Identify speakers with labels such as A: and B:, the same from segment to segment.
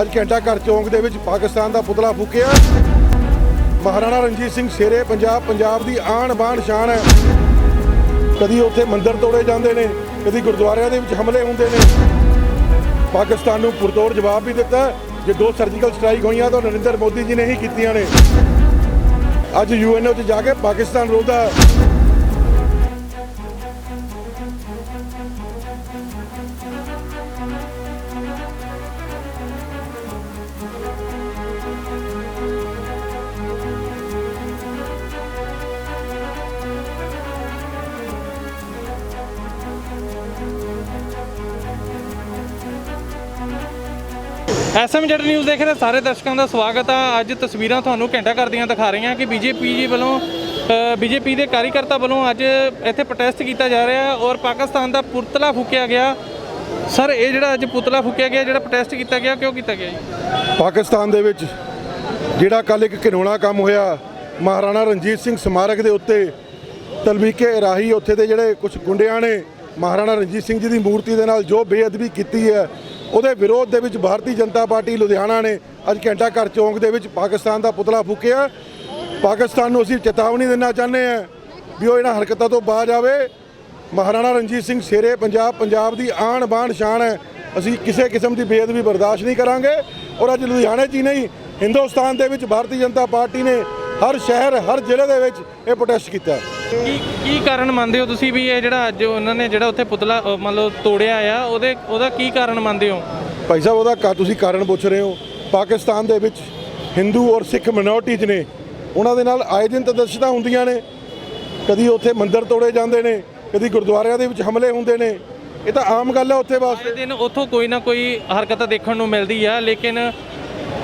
A: ਅੱਜ ਘੰਟਾ ਘਰ ਚੌਂਕ ਦੇ ਵਿੱਚ ਪਾਕਿਸਤਾਨ ਦਾ ਪੁਤਲਾ ਫੂਕਿਆ। ਮਹਾਰਾਣਾ ਰਣਜੀਤ ਸਿੰਘ ਸ਼ੇਰੇ ਪੰਜਾਬ ਪੰਜਾਬ ਦੀ ਆਣ ਬਾਣ ਸ਼ਾਨ ਹੈ। ਕਦੀ ਉੱਥੇ ਮੰਦਿਰ ਤੋੜੇ ਜਾਂਦੇ ਨੇ, ਕਦੀ ਗੁਰਦੁਆਰਿਆਂ ਦੇ ਵਿੱਚ ਹਮਲੇ ਹੁੰਦੇ ਨੇ। ਪਾਕਿਸਤਾਨ ਨੂੰ ਪੁਰਤੋੜ ਜਵਾਬ ਵੀ ਦਿੱਤਾ ਜੇ ਦੋ ਸਰਜੀਕਲ ਸਟ੍ਰਾਈਕ ਹੋਈਆਂ ਤਾਂ ਨਰਿੰਦਰ ਮੋਦੀ ਜੀ ਨੇ ਹੀ ਕੀਤੀਆਂ ਨੇ। ਅੱਜ ਯੂਐਨਓ 'ਚ ਜਾ ਕੇ ਪਾਕਿਸਤਾਨ ਰੋਦਾ
B: ਐਸਐਮਜੈਡ ਨਿਊਜ਼ ਦੇਖ ਰਹੇ ਸਾਰੇ ਦਰਸ਼ਕਾਂ ਦਾ ਸਵਾਗਤ ਆ। ਅੱਜ ਤਸਵੀਰਾਂ ਤੁਹਾਨੂੰ ਘੰਟਾ ਕਰਦੀਆਂ ਦਿਖਾ ਰਹੀਆਂ ਕਿ ਬੀਜੇਪੀ ਜੀ ਵੱਲੋਂ ਬੀਜੇਪੀ ਦੇ ਕਾਰਜਕਰਤਾ ਵੱਲੋਂ ਅੱਜ ਇੱਥੇ ਪ੍ਰੋਟੈਸਟ ਕੀਤਾ ਜਾ ਰਿਹਾ ਔਰ ਪਾਕਿਸਤਾਨ ਦਾ ਪੁਤਲਾ ਫੂਕਿਆ ਗਿਆ। ਸਰ, ਇਹ ਜਿਹੜਾ ਅੱਜ ਪੁਤਲਾ ਫੂਕਿਆ ਗਿਆ, ਜਿਹੜਾ ਪ੍ਰੋਟੈਸਟ ਕੀਤਾ ਗਿਆ, ਕਿਉਂ ਕੀਤਾ ਗਿਆ ਜੀ?
A: ਪਾਕਿਸਤਾਨ ਦੇ ਵਿੱਚ ਜਿਹੜਾ ਕੱਲ ਇੱਕ ਘਿਨੌਣਾ ਕੰਮ ਹੋਇਆ, ਮਹਾਰਾਣਾ ਰਣਜੀਤ ਸਿੰਘ ਸਮਾਰਕ ਦੇ ਉੱਤੇ ਤਲਮੀਕੇ ਰਾਹੀ ਉੱਥੇ ਦੇ ਜਿਹੜੇ ਕੁਝ ਗੁੰਡਿਆਂ ਨੇ, ਮਹਾਰਾਣਾ ਰਣਜੀਤ ਸਿੰਘ ਜੀ ਦੀ ਮੂਰਤੀ ਦੇ ਨਾਲ ਜੋ ਬੇਅਦਬੀ ਕੀਤੀ ਹੈ ਉਹਦੇ ਵਿਰੋਧ ਦੇ ਵਿੱਚ ਭਾਰਤੀ ਜਨਤਾ ਪਾਰਟੀ ਲੁਧਿਆਣਾ ਨੇ ਅੱਜ ਘੰਟਾ ਘਰ ਚੌਂਕ ਦੇ ਵਿੱਚ ਪਾਕਿਸਤਾਨ ਦਾ ਪੁਤਲਾ ਫੂਕਿਆ। ਪਾਕਿਸਤਾਨ ਨੂੰ ਅਸੀਂ ਚੇਤਾਵਨੀ ਦੇਣਾ ਚਾਹੁੰਦੇ ਹਾਂ ਵੀ ਉਹ ਇਹਨਾਂ ਹਰਕਤਾਂ ਤੋਂ ਬਾਜ ਆਵੇ। ਮਹਾਰਾਣਾ ਰਣਜੀਤ ਸਿੰਘ ਸ਼ੇਰੇ, ਪੰਜਾਬ ਪੰਜਾਬ ਦੀ ਆਣ ਬਾਣ ਸ਼ਾਨ ਹੈ। ਅਸੀਂ ਕਿਸੇ ਕਿਸਮ ਦੀ ਬੇਅਦਬੀ ਬਰਦਾਸ਼ਤ ਨਹੀਂ ਕਰਾਂਗੇ। ਔਰ ਅੱਜ ਲੁਧਿਆਣੇ 'ਚ ਹੀ ਨਹੀਂ, ਹਿੰਦੁਸਤਾਨ ਦੇ ਵਿੱਚ ਭਾਰਤੀ ਜਨਤਾ ਪਾਰਟੀ ਨੇ ਹਰ ਸ਼ਹਿਰ, ਹਰ ਜ਼ਿਲ੍ਹੇ ਦੇ ਵਿੱਚ ਇਹ ਪ੍ਰੋਟੈਸਟ ਕੀਤਾ
B: ਕੀ ਕੀ ਕਾਰਨ ਮੰਨਦੇ ਹੋ ਤੁਸੀਂ ਵੀ ਇਹ ਜਿਹੜਾ ਅੱਜ ਉਹਨਾਂ ਨੇ ਜਿਹੜਾ ਉੱਥੇ ਪੁਤਲਾ ਅ, ਮੰਨ ਲਓ ਤੋੜਿਆ ਆ ਉਹਦੇ ਉਹਦਾ ਕੀ ਕਾਰਨ ਮੰਨਦੇ ਹੋ?
A: ਭਾਈ ਸਾਹਿਬ ਉਹਦਾ ਕਾ ਤੁਸੀਂ ਕਾਰਨ ਪੁੱਛ ਰਹੇ ਹੋ। ਪਾਕਿਸਤਾਨ ਦੇ ਵਿੱਚ ਹਿੰਦੂ ਔਰ ਸਿੱਖ ਮਿਨੋਰਟੀਜ਼ ਨੇ। ਉਹਨਾਂ ਦੇ ਨਾਲ ਆਏ ਦਿਨ ਤਦਰਸ਼ਤਾ ਹੁੰਦੀਆਂ ਨੇ। ਕਦੀ ਉੱਥੇ ਮੰਦਿਰ ਤੋੜੇ ਜਾਂਦੇ ਨੇ ਕਦੀ ਗੁਰਦੁਆਰਿਆਂ ਦੇ ਵਿੱਚ ਹਮਲੇ ਹੁੰਦੇ ਨੇ। ਇਹ ਤਾਂ ਆਮ ਗੱਲ ਹੈ ਉੱਥੇ ਵਾਸਤੇ।
B: ਆਏ ਦਿਨ ਉੱਥੋਂ ਕੋਈ ਨਾ ਕੋਈ ਹਰਕਤ ਦੇਖਣ ਨੂੰ ਮਿਲਦੀ ਆ ਲੇਕਿਨ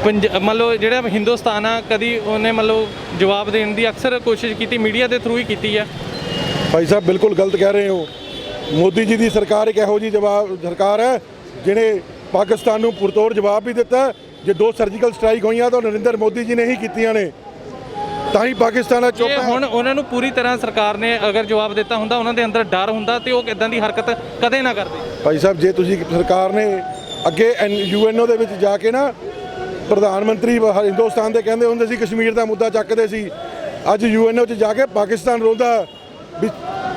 B: ਮੰਨ ਲਓ ਜਿਹੜਾ ਹਿੰਦੁਸਤਾਨ ਆ ਕਦੀ ਉਹਨੇ ਮੰਨ ਲਓ ਜਵਾਬ ਦੇਣ ਦੀ ਅਕਸਰ ਕੋਸ਼ਿਸ਼ ਕੀਤੀ ਮੀਡੀਆ ਦੇ ਥਰੂ ਹੀ ਕੀਤੀ ਆ।
A: ਭਾਈ ਸਾਹਿਬ ਬਿਲਕੁਲ ਗਲਤ ਕਹਿ ਰਹੇ ਹੋ। ਮੋਦੀ ਜੀ ਦੀ ਸਰਕਾਰ ਇੱਕ ਇਹੋ ਜੀ ਜਵਾਬ ਸਰਕਾਰ ਹੈ ਜਿਹਨੇ ਪਾਕਿਸਤਾਨ ਨੂੰ ਪੁਰਤੋੜ ਜਵਾਬ ਵੀ ਦਿੱਤਾ ਜੇ ਦੋ ਸਰਜੀਕਲ ਸਟ੍ਰਾਈਕ ਹੋਈਆਂ ਤਾਂ ਨਰਿੰਦਰ ਮੋਦੀ ਜੀ ਨੇ ਹੀ ਕੀਤੀਆਂ ਨੇ। ਤਾਂ ਹੀ ਪਾਕਿਸਤਾਨ ਦਾ ਚੁੱਪ
B: ਹੁਣ ਉਹਨਾਂ ਨੂੰ ਪੂਰੀ ਤਰ੍ਹਾਂ ਸਰਕਾਰ ਨੇ ਅਗਰ ਜਵਾਬ ਦਿੱਤਾ ਹੁੰਦਾ ਉਹਨਾਂ ਦੇ ਅੰਦਰ ਡਰ ਹੁੰਦਾ ਤੇ ਉਹ ਇਦਾਂ ਦੀ ਹਰਕਤ ਕਦੇ ਨਾ ਕਰਦੇ।
A: ਭਾਈ ਸਾਹਿਬ ਜੇ ਤੁਸੀਂ ਸਰਕਾਰ ਨੇ ਅੱਗੇ ਯੂਐਨਓ ਦੇ ਵਿੱਚ ਜਾ ਕੇ ਨਾ ਪ੍ਰਧਾਨ ਮੰਤਰੀ ਹਿੰਦੁਸਤਾਨ ਦੇ ਕਹਿੰਦੇ ਹੁੰਦੇ ਸੀ, ਕਸ਼ਮੀਰ ਦਾ ਮੁੱਦਾ ਚੱਕਦੇ ਸੀ। ਅੱਜ ਯੂਐਨਓ 'ਚ ਜਾ ਕੇ ਪਾਕਿਸਤਾਨ ਰੋਂਦਾ ਵੀ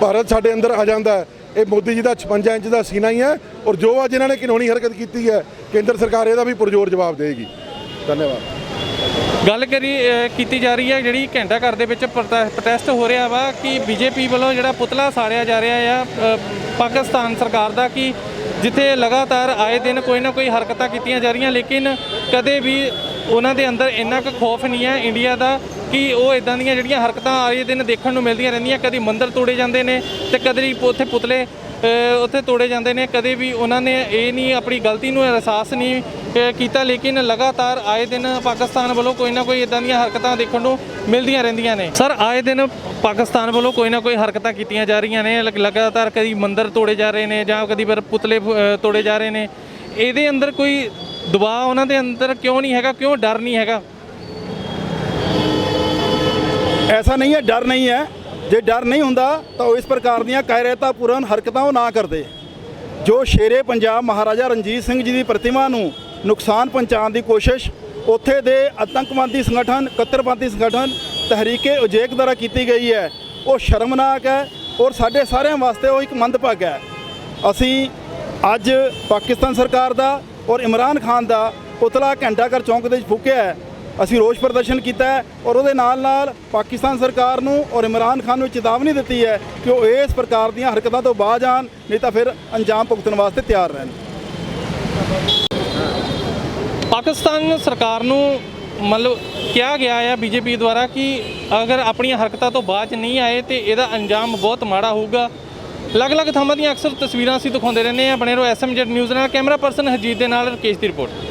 A: ਭਾਰਤ ਸਾਡੇ ਅੰਦਰ ਆ ਜਾਂਦਾ ਇਹ ਮੋਦੀ ਜੀ ਦਾ 56 ਇੰਚ ਦਾ ਸੀਨਾ ਹੀ ਹੈ ਔਰ ਜੋ ਅੱਜ ਇਹਨਾਂ ਨੇ ਘਿਨੌਣੀ ਹਰਕਤ ਕੀਤੀ ਹੈ, ਕੇਂਦਰ ਸਰਕਾਰ ਇਹਦਾ ਵੀ ਪੁਰਜ਼ੋਰ ਜਵਾਬ ਦੇਗੀ ਧੰਨਵਾਦ।
B: ਗੱਲ ਕਰੀ ਕੀਤੀ ਜਾ ਰਹੀ ਹੈ, ਜਿਹੜੀ ਘੰਟਾ ਘਰ ਦੇ ਵਿੱਚ ਪ੍ਰੋਟੈਸਟ ਹੋ ਰਿਹਾ ਵਾ ਕਿ ਬੀਜੇਪੀ ਵੱਲੋਂ ਜਿਹੜਾ ਪੁਤਲਾ ਸਾੜਿਆ ਜਾ ਰਿਹਾ ਆ ਪਾਕਿਸਤਾਨ ਸਰਕਾਰ ਦਾ ਕਿ ਜਿੱਥੇ ਲਗਾਤਾਰ ਆਏ ਦਿਨ ਕੋਈ ਨਾ ਕੋਈ ਹਰਕਤਾਂ ਕੀਤੀਆਂ ਜਾ ਰਹੀਆਂ, ਲੇਕਿਨ ਕਦੇ ਵੀ ਉਹਨਾਂ ਦੇ ਅੰਦਰ ਇੰਨਾ ਕੁ ਖੌਫ ਨਹੀਂ ਹੈ ਇੰਡੀਆ ਦਾ ਕਿ ਉਹ ਇਦਾਂ ਦੀਆਂ ਜਿਹੜੀਆਂ ਹਰਕਤਾਂ ਆਏ ਦਿਨ ਦੇਖਣ ਨੂੰ ਮਿਲਦੀਆਂ ਰਹਿੰਦੀਆਂ, ਕਦੀ ਮੰਦਰ ਤੋੜੇ ਜਾਂਦੇ ਨੇ ਤੇ ਕਦੇ ਉੱਥੇ ਪੁਤਲੇ ਉੱਥੇ ਤੋੜੇ ਜਾਂਦੇ ਨੇ ਕਦੇ ਵੀ ਉਹਨਾਂ ਨੇ ਇਹ ਨਹੀਂ ਆਪਣੀ ਗਲਤੀ ਨੂੰ ਅਹਿਸਾਸ ਨਹੀਂ ਕੀਤਾ ਲੇਕਿਨ ਲਗਾਤਾਰ ਆਏ ਦਿਨ ਪਾਕਿਸਤਾਨ ਵੱਲੋਂ ਕੋਈ ਨਾ ਕੋਈ ਇਦਾਂ ਦੀਆਂ ਹਰਕਤਾਂ ਦੇਖਣ ਨੂੰ ਮਿਲਦੀਆਂ ਰਹਿੰਦੀਆਂ ਨੇ। ਸਰ ਆਏ ਦਿਨ ਪਾਕਿਸਤਾਨ ਵੱਲੋਂ ਕੋਈ ਨਾ ਕੋਈ ਹਰਕਤਾਂ ਕੀਤੀਆਂ ਜਾ ਰਹੀਆਂ ਨੇ ਲਗ- ਲਗਾਤਾਰ ਕਦੀ ਮੰਦਰ ਤੋੜੇ ਜਾ ਰਹੇ ਨੇ ਜਾਂ ਕਦੀ ਫਿਰ ਪੁਤਲੇ ਅ, ਤੋੜੇ ਜਾ ਰਹੇ ਨੇ। ਇਹਦੇ ਅੰਦਰ ਕੋਈ ਦਬਾਅ ਉਹਨਾਂ ਦੇ ਅੰਦਰ ਕਿਉਂ ਨਹੀਂ ਹੈਗਾ ਕਿਉਂ ਡਰ ਨਹੀਂ ਹੈਗਾ?
C: ਐਸਾ ਨਹੀਂ ਹੈ ਡਰ ਨਹੀਂ ਹੈ। ਜੇ ਡਰ ਨਹੀਂ ਹੁੰਦਾ ਤਾਂ ਉਹ ਇਸ ਪ੍ਰਕਾਰ ਦੀਆਂ ਕਾਇਰਤਾਪੂਰਨ ਹਰਕਤਾਂ ਉਹ ਨਾ ਕਰਦੇ। ਜੋ ਸ਼ੇਰੇ ਪੰਜਾਬ ਮਹਾਰਾਜਾ ਰਣਜੀਤ ਸਿੰਘ ਜੀ ਦੀ ਪ੍ਰਤਿਮਾ ਨੂੰ ਨੁਕਸਾਨ ਪਹੁੰਚਾਉਣ ਦੀ ਕੋਸ਼ਿਸ਼, ਉੱਥੇ ਦੇ ਆਤੰਕਵਾਦੀ ਸੰਗਠਨ ਕੱਤਰਪੰਥੀ ਸੰਗਠਨ ਤਹਿਰੀਕੇ ਉਜੇਕ ਦੁਆਰਾ ਕੀਤੀ ਗਈ ਹੈ। ਉਹ ਸ਼ਰਮਨਾਕ ਹੈ ਔਰ ਸਾਡੇ ਸਾਰਿਆਂ ਵਾਸਤੇ ਉਹ ਇੱਕ ਮੰਦਭਾਗ ਹੈ। ਅਸੀਂ ਅੱਜ ਪਾਕਿਸਤਾਨ ਸਰਕਾਰ ਦਾ ਔਰ ਇਮਰਾਨ ਖਾਨ ਦਾ ਪੁਤਲਾ ਘੰਟਾ ਘਰ ਚੌਂਕ ਦੇ ਵਿੱਚ ਫੂਕਿਆ ਹੈ। ਅਸੀਂ ਰੋਸ ਪ੍ਰਦਰਸ਼ਨ ਕੀਤਾ ਹੈ ਔਰ ਉਹਦੇ ਨਾਲ ਨਾਲ ਪਾਕਿਸਤਾਨ ਸਰਕਾਰ ਨੂੰ ਔਰ ਇਮਰਾਨ ਖਾਨ ਨੂੰ ਚੇਤਾਵਨੀ ਦਿੱਤੀ ਹੈ ਕਿ ਉਹ ਇਸ ਪ੍ਰਕਾਰ ਦੀਆਂ ਹਰਕਤਾਂ ਤੋਂ ਬਾਜ ਆਉਣ ਨਹੀਂ ਤਾਂ ਫਿਰ ਅੰਜਾਮ ਭੁਗਤਣ ਵਾਸਤੇ ਤਿਆਰ ਰਹਿਣ।
B: ਪਾਕਿਸਤਾਨ ਸਰਕਾਰ ਨੂੰ ਮਤਲਬ ਕਿਹਾ ਗਿਆ ਹੈ ਬੀਜੇਪੀ ਦੁਆਰਾ ਕਿ ਅਗਰ ਆਪਣੀਆਂ ਹਰਕਤਾਂ ਤੋਂ ਬਾਅਦ 'ਚ ਨਹੀਂ ਆਏ ਤੇ ਇਹਦਾ ਅੰਜਾਮ ਬਹੁਤ ਮਾੜਾ ਹੋਊਗਾ। ਅਲੱਗ-ਅਲੱਗ ਥਾਵਾਂ ਦੀਆਂ ਅਕਸਰ ਤਸਵੀਰਾਂ ਅਸੀਂ ਦਿਖਾਉਂਦੇ ਰਹਿੰਦੇ ਹਾਂ। ਬਣੇ ਰਹੋ ਐਸਐਮਜੈਡ ਨਿਊਜ਼ ਨਾਲ। ਕੈਮਰਾ ਪਰਸਨ ਹਜੀਤ ਦੇ ਨਾਲ ਰਕੇਸ਼ ਦੀ report.